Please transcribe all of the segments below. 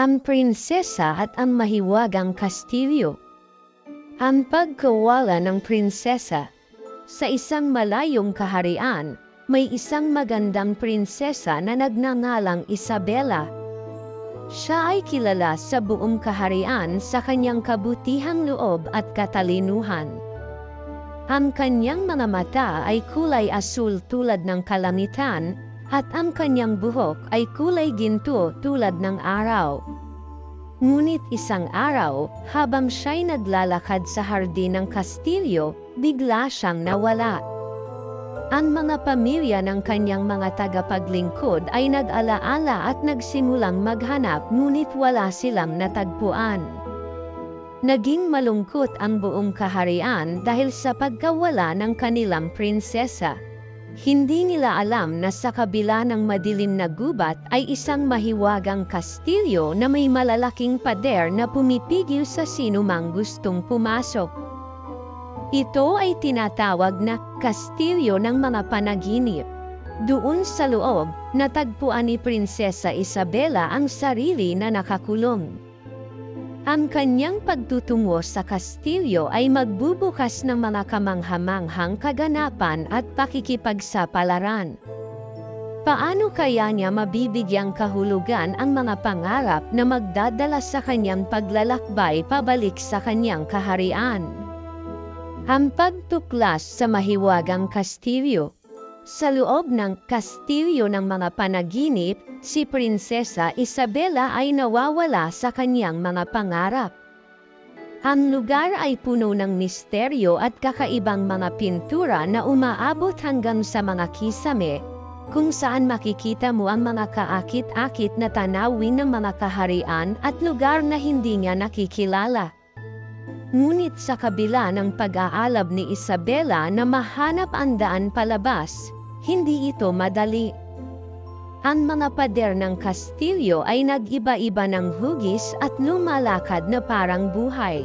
ang prinsesa at ang mahiwagang kastilyo. Ang pagkawala ng prinsesa Sa isang malayong kaharian, may isang magandang prinsesa na nagnangalang Isabela. Siya ay kilala sa buong kaharian sa kanyang kabutihang loob at katalinuhan. Ang kanyang mga mata ay kulay asul tulad ng kalamitan at ang kanyang buhok ay kulay ginto tulad ng araw. Ngunit isang araw, habang siya'y naglalakad sa hardin ng kastilyo, bigla siyang nawala. Ang mga pamilya ng kanyang mga tagapaglingkod ay nag-alaala at nagsimulang maghanap ngunit wala silang natagpuan. Naging malungkot ang buong kaharian dahil sa pagkawala ng kanilang prinsesa. Hindi nila alam na sa kabila ng madilim na gubat ay isang mahiwagang kastilyo na may malalaking pader na pumipigil sa sino mang gustong pumasok. Ito ay tinatawag na kastilyo ng mga panaginip. Doon sa loob, natagpuan ni Prinsesa Isabela ang sarili na nakakulong. Ang kanyang pagtutungo sa kastilyo ay magbubukas ng mga kamanghamanghang kaganapan at pakikipagsapalaran. Paano kaya niya mabibigyang kahulugan ang mga pangarap na magdadala sa kanyang paglalakbay pabalik sa kanyang kaharian? Ang pagtuklas sa mahiwagang kastilyo Sa loob ng kastilyo ng mga panaginip, si Prinsesa Isabela ay nawawala sa kanyang mga pangarap. Ang lugar ay puno ng misteryo at kakaibang mga pintura na umaabot hanggang sa mga kisame, kung saan makikita mo ang mga kaakit-akit na tanawin ng mga kaharian at lugar na hindi niya nakikilala. Ngunit sa kabila ng pag-aalab ni Isabela na mahanap ang daan palabas, hindi ito madali. Ang mga pader ng kastilyo ay nag-iba-iba ng hugis at lumalakad na parang buhay.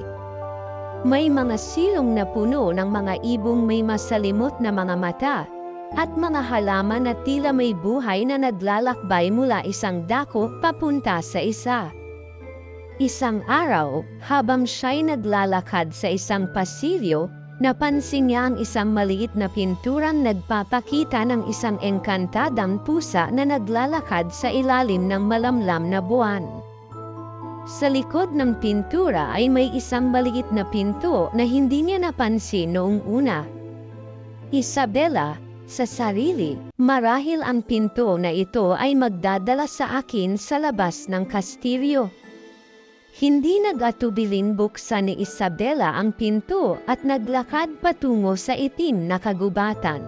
May mga silong na puno ng mga ibong may masalimot na mga mata, at mga halaman na tila may buhay na naglalakbay mula isang dako papunta sa isa. Isang araw, habang siya'y naglalakad sa isang pasilyo, napansin niya ang isang maliit na pinturang nagpapakita ng isang engkantadang pusa na naglalakad sa ilalim ng malamlam na buwan. Sa likod ng pintura ay may isang maliit na pinto na hindi niya napansin noong una. Isabella, sa sarili, marahil ang pinto na ito ay magdadala sa akin sa labas ng kastilyo. Hindi nag-atubiling buksan ni Isabela ang pinto at naglakad patungo sa itim na kagubatan.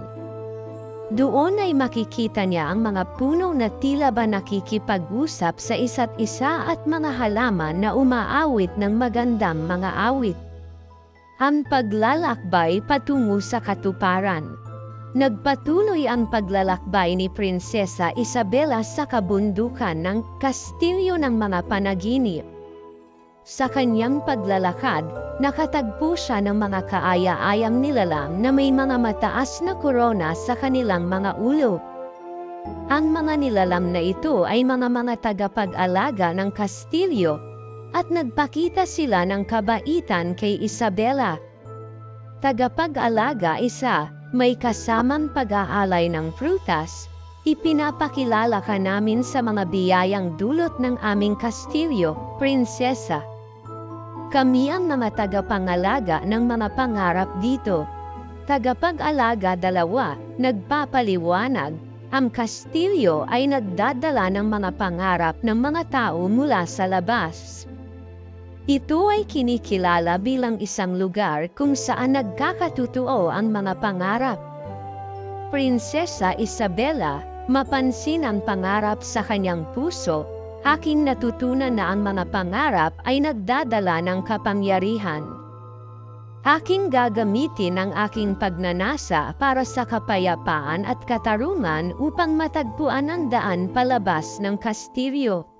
Doon ay makikita niya ang mga puno na tila ba nakikipag-usap sa isa't isa at mga halaman na umaawit ng magandang mga awit. Ang paglalakbay patungo sa katuparan. Nagpatuloy ang paglalakbay ni Prinsesa Isabela sa kabundukan ng Kastilyo ng mga Panaginip. Sa kanyang paglalakad, nakatagpo siya ng mga kaaya-ayang nilalang na may mga mataas na korona sa kanilang mga ulo. Ang mga nilalang na ito ay mga mga tagapag-alaga ng kastilyo at nagpakita sila ng kabaitan kay Isabela. Tagapag-alaga isa, may kasamang pag-aalay ng prutas, ipinapakilala ka namin sa mga biyayang dulot ng aming kastilyo, prinsesa. Kami ang mga tagapangalaga ng mga pangarap dito. Tagapag-alaga dalawa, nagpapaliwanag, ang kastilyo ay nagdadala ng mga pangarap ng mga tao mula sa labas. Ito ay kinikilala bilang isang lugar kung saan nagkakatutuo ang mga pangarap. Prinsesa Isabella, mapansin ang pangarap sa kanyang puso aking natutunan na ang mga pangarap ay nagdadala ng kapangyarihan. Aking gagamitin ang aking pagnanasa para sa kapayapaan at katarungan upang matagpuan ang daan palabas ng kastilyo.